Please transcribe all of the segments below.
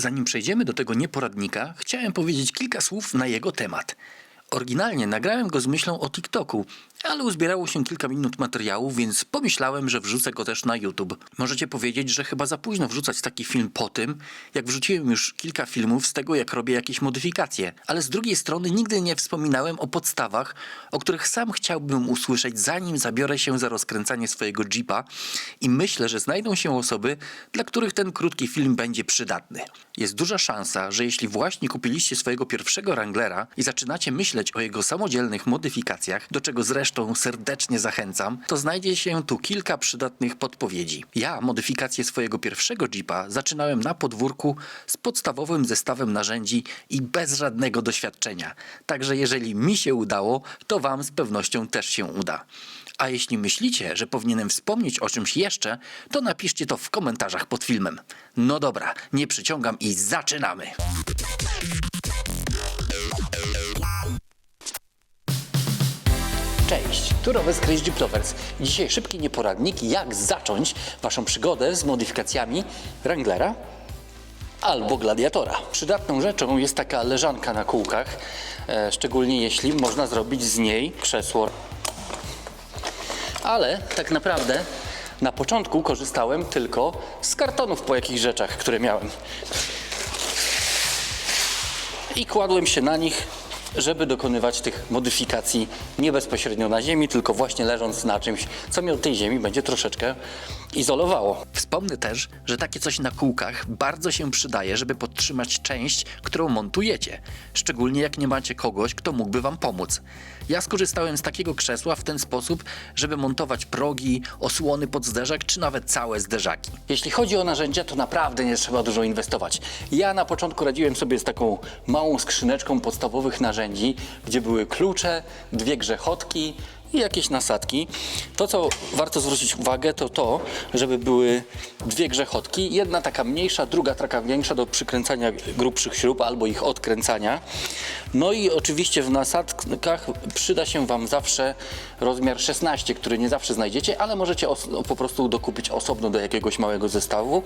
Zanim przejdziemy do tego nieporadnika, chciałem powiedzieć kilka słów na jego temat. Oryginalnie nagrałem go z myślą o TikToku, ale uzbierało się kilka minut materiału, więc pomyślałem, że wrzucę go też na YouTube. Możecie powiedzieć, że chyba za późno wrzucać taki film po tym, jak wrzuciłem już kilka filmów z tego, jak robię jakieś modyfikacje. Ale z drugiej strony nigdy nie wspominałem o podstawach, o których sam chciałbym usłyszeć, zanim zabiorę się za rozkręcanie swojego Jeepa i myślę, że znajdą się osoby, dla których ten krótki film będzie przydatny. Jest duża szansa, że jeśli właśnie kupiliście swojego pierwszego Wranglera i zaczynacie myśleć o jego samodzielnych modyfikacjach, do czego zresztą serdecznie zachęcam, to znajdzie się tu kilka przydatnych podpowiedzi. Ja modyfikację swojego pierwszego Jeepa zaczynałem na podwórku z podstawowym zestawem narzędzi i bez żadnego doświadczenia. Także jeżeli mi się udało, to wam z pewnością też się uda. A jeśli myślicie, że powinienem wspomnieć o czymś jeszcze, to napiszcie to w komentarzach pod filmem. No dobra, nie przyciągam i zaczynamy! Cześć, tu Rower z Crazy. Dzisiaj szybki nieporadnik, jak zacząć Waszą przygodę z modyfikacjami Wranglera albo Gladiatora. Przydatną rzeczą jest taka leżanka na kółkach, e, szczególnie jeśli można zrobić z niej krzesło ale tak naprawdę na początku korzystałem tylko z kartonów po jakichś rzeczach, które miałem. I kładłem się na nich, żeby dokonywać tych modyfikacji nie bezpośrednio na ziemi, tylko właśnie leżąc na czymś, co mnie od tej ziemi będzie troszeczkę izolowało. Wspomnę też, że takie coś na kółkach bardzo się przydaje, żeby podtrzymać część, którą montujecie. Szczególnie jak nie macie kogoś, kto mógłby Wam pomóc. Ja skorzystałem z takiego krzesła w ten sposób, żeby montować progi, osłony pod zderzak, czy nawet całe zderzaki. Jeśli chodzi o narzędzia, to naprawdę nie trzeba dużo inwestować. Ja na początku radziłem sobie z taką małą skrzyneczką podstawowych narzędzi, gdzie były klucze, dwie grzechotki, i jakieś nasadki. To, co warto zwrócić uwagę, to to, żeby były dwie grzechotki. Jedna taka mniejsza, druga taka większa do przykręcania grubszych śrub albo ich odkręcania. No i oczywiście w nasadkach przyda się Wam zawsze rozmiar 16, który nie zawsze znajdziecie, ale możecie os- po prostu dokupić osobno do jakiegoś małego zestawu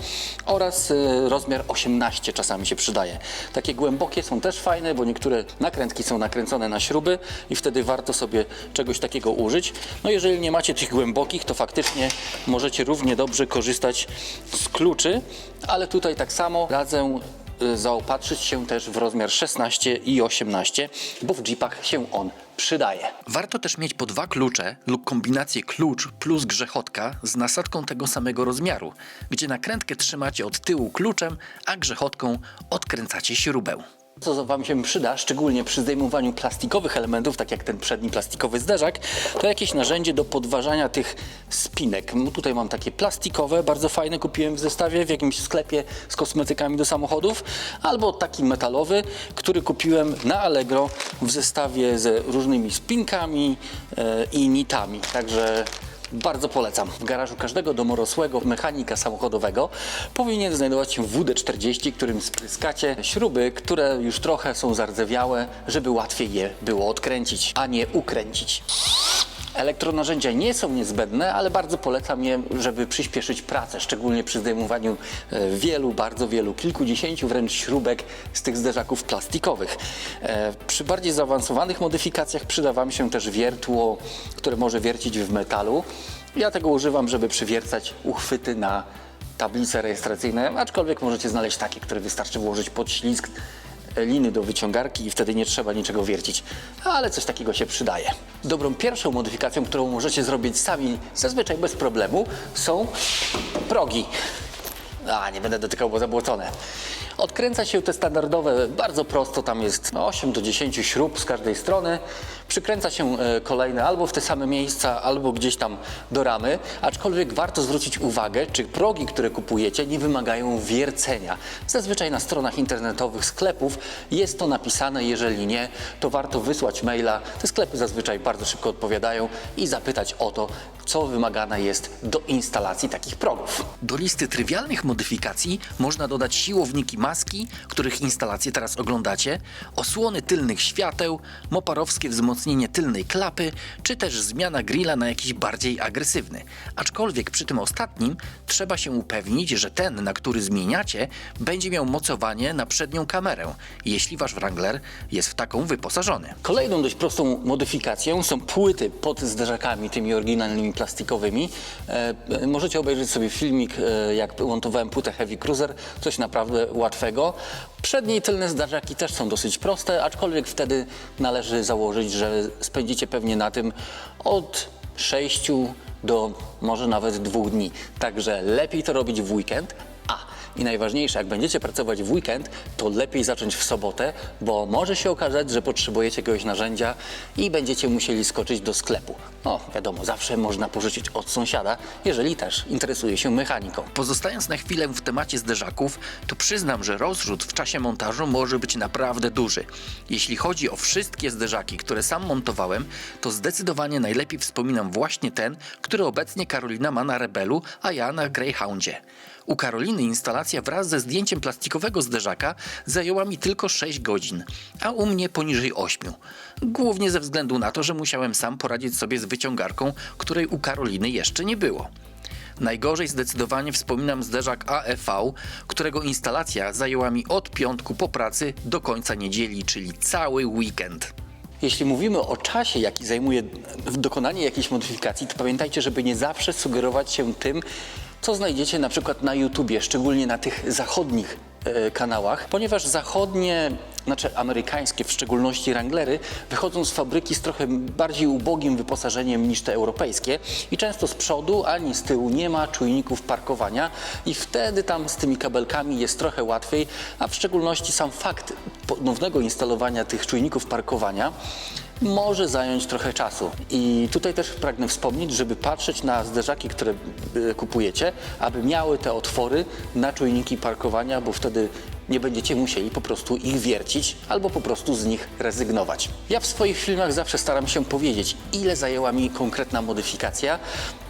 oraz y, rozmiar 18 czasami się przydaje. Takie głębokie są też fajne, bo niektóre nakrętki są nakręcone na śruby i wtedy warto sobie czegoś takiego użyć. No jeżeli nie macie tych głębokich, to faktycznie możecie równie dobrze korzystać z kluczy, ale tutaj tak samo radzę y, zaopatrzyć się też w rozmiar 16 i 18, bo w jeepach się on przydaje. Warto też mieć po dwa klucze lub kombinację klucz plus grzechotka z nasadką tego samego rozmiaru, gdzie nakrętkę trzymacie od tyłu kluczem, a grzechotką odkręcacie śrubę. Co Wam się przyda, szczególnie przy zdejmowaniu plastikowych elementów, tak jak ten przedni plastikowy zderzak, to jakieś narzędzie do podważania tych spinek. Tutaj mam takie plastikowe, bardzo fajne, kupiłem w zestawie w jakimś sklepie z kosmetykami do samochodów, albo taki metalowy, który kupiłem na Allegro w zestawie ze różnymi spinkami e, i nitami. Także bardzo polecam. W garażu każdego domorosłego mechanika samochodowego powinien znajdować się WD-40, którym spryskacie śruby, które już trochę są zardzewiałe, żeby łatwiej je było odkręcić, a nie ukręcić. Elektronarzędzia nie są niezbędne, ale bardzo polecam je, żeby przyspieszyć pracę, szczególnie przy zdejmowaniu e, wielu, bardzo wielu, kilkudziesięciu wręcz śrubek z tych zderzaków plastikowych. E, Przy bardziej zaawansowanych modyfikacjach przyda Wam się też wiertło, które może wiercić w metalu. Ja tego używam, żeby przywiercać uchwyty na tablice rejestracyjne, aczkolwiek możecie znaleźć takie, które wystarczy włożyć pod ślizg liny do wyciągarki i wtedy nie trzeba niczego wiercić, ale coś takiego się przydaje. Dobrą pierwszą modyfikacją, którą możecie zrobić sami zazwyczaj bez problemu są progi. A, nie będę dotykał, bo zabłocone. Odkręca się te standardowe bardzo prosto, tam jest no, 8 do 10 śrub z każdej strony. Przykręca się e, kolejne albo w te same miejsca, albo gdzieś tam do ramy. Aczkolwiek warto zwrócić uwagę, czy progi, które kupujecie, nie wymagają wiercenia. Zazwyczaj na stronach internetowych sklepów jest to napisane, jeżeli nie, to warto wysłać maila. Te sklepy zazwyczaj bardzo szybko odpowiadają i zapytać o to, co wymagane jest do instalacji takich progów. Do listy trywialnych modyfikacji można dodać siłowniki maski, których instalację teraz oglądacie, osłony tylnych świateł, moparowskie wzmocnienie wzmocnienie tylnej klapy, czy też zmiana grilla na jakiś bardziej agresywny. Aczkolwiek przy tym ostatnim trzeba się upewnić, że ten, na który zmieniacie, będzie miał mocowanie na przednią kamerę, jeśli wasz Wrangler jest w taką wyposażony. Kolejną dość prostą modyfikacją są płyty pod zderzakami tymi oryginalnymi plastikowymi. E, możecie obejrzeć sobie filmik, e, jak montowałem płytę Heavy Cruiser, coś naprawdę łatwego. Przednie i tylne zderzaki też są dosyć proste, aczkolwiek wtedy należy założyć, że spędzicie pewnie na tym od 6 do może nawet dwóch dni. Także lepiej to robić w weekend. I najważniejsze, jak będziecie pracować w weekend, to lepiej zacząć w sobotę, bo może się okazać, że potrzebujecie jakiegoś narzędzia i będziecie musieli skoczyć do sklepu. No, wiadomo, zawsze można pożyczyć od sąsiada, jeżeli też interesuje się mechaniką. Pozostając na chwilę w temacie zderzaków, to przyznam, że rozrzut w czasie montażu może być naprawdę duży. Jeśli chodzi o wszystkie zderzaki, które sam montowałem, to zdecydowanie najlepiej wspominam właśnie ten, który obecnie Karolina ma na Rebelu, a ja na Greyhoundzie. U Karoliny instalacja wraz ze zdjęciem plastikowego zderzaka zajęła mi tylko 6 godzin, a u mnie poniżej 8. Głównie ze względu na to, że musiałem sam poradzić sobie z wyciągarką, której u Karoliny jeszcze nie było. Najgorzej zdecydowanie wspominam zderzak AEV, którego instalacja zajęła mi od piątku po pracy do końca niedzieli, czyli cały weekend. Jeśli mówimy o czasie, jaki zajmuje dokonanie jakiejś modyfikacji, to pamiętajcie, żeby nie zawsze sugerować się tym, co znajdziecie na przykład na YouTubie, szczególnie na tych zachodnich e, kanałach, ponieważ zachodnie, znaczy amerykańskie w szczególności Wranglery, wychodzą z fabryki z trochę bardziej ubogim wyposażeniem niż te europejskie i często z przodu ani z tyłu nie ma czujników parkowania i wtedy tam z tymi kabelkami jest trochę łatwiej, a w szczególności sam fakt ponownego instalowania tych czujników parkowania może zająć trochę czasu. I tutaj też pragnę wspomnieć, żeby patrzeć na zderzaki, które y, kupujecie, aby miały te otwory na czujniki parkowania, bo wtedy nie będziecie musieli po prostu ich wiercić albo po prostu z nich rezygnować. Ja w swoich filmach zawsze staram się powiedzieć, ile zajęła mi konkretna modyfikacja,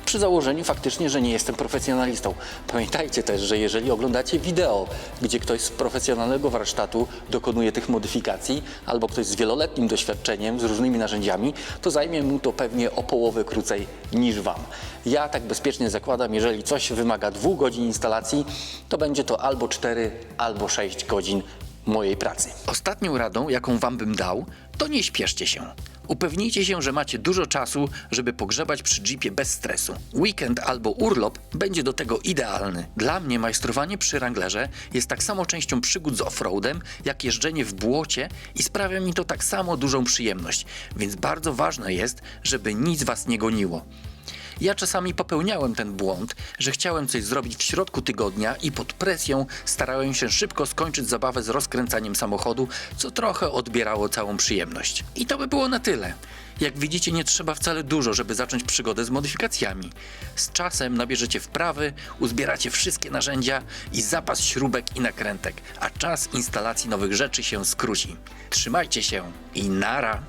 przy założeniu faktycznie, że nie jestem profesjonalistą. Pamiętajcie też, że jeżeli oglądacie wideo, gdzie ktoś z profesjonalnego warsztatu dokonuje tych modyfikacji, albo ktoś z wieloletnim doświadczeniem, z różnymi narzędziami, to zajmie mu to pewnie o połowę krócej niż Wam. Ja tak bezpiecznie zakładam, jeżeli coś wymaga dwóch godzin instalacji, to będzie to albo 4, albo 6 godzin mojej pracy. Ostatnią radą, jaką wam bym dał, to nie śpieszcie się. Upewnijcie się, że macie dużo czasu, żeby pogrzebać przy jeepie bez stresu. Weekend albo urlop będzie do tego idealny. Dla mnie majstrowanie przy Wranglerze jest tak samo częścią przygód z offroadem, jak jeżdżenie w błocie i sprawia mi to tak samo dużą przyjemność, więc bardzo ważne jest, żeby nic was nie goniło. Ja czasami popełniałem ten błąd, że chciałem coś zrobić w środku tygodnia i pod presją starałem się szybko skończyć zabawę z rozkręcaniem samochodu, co trochę odbierało całą przyjemność. I to by było na tyle. Jak widzicie, nie trzeba wcale dużo, żeby zacząć przygodę z modyfikacjami. Z czasem nabierzecie wprawy, uzbieracie wszystkie narzędzia i zapas śrubek i nakrętek, a czas instalacji nowych rzeczy się skróci. Trzymajcie się i nara!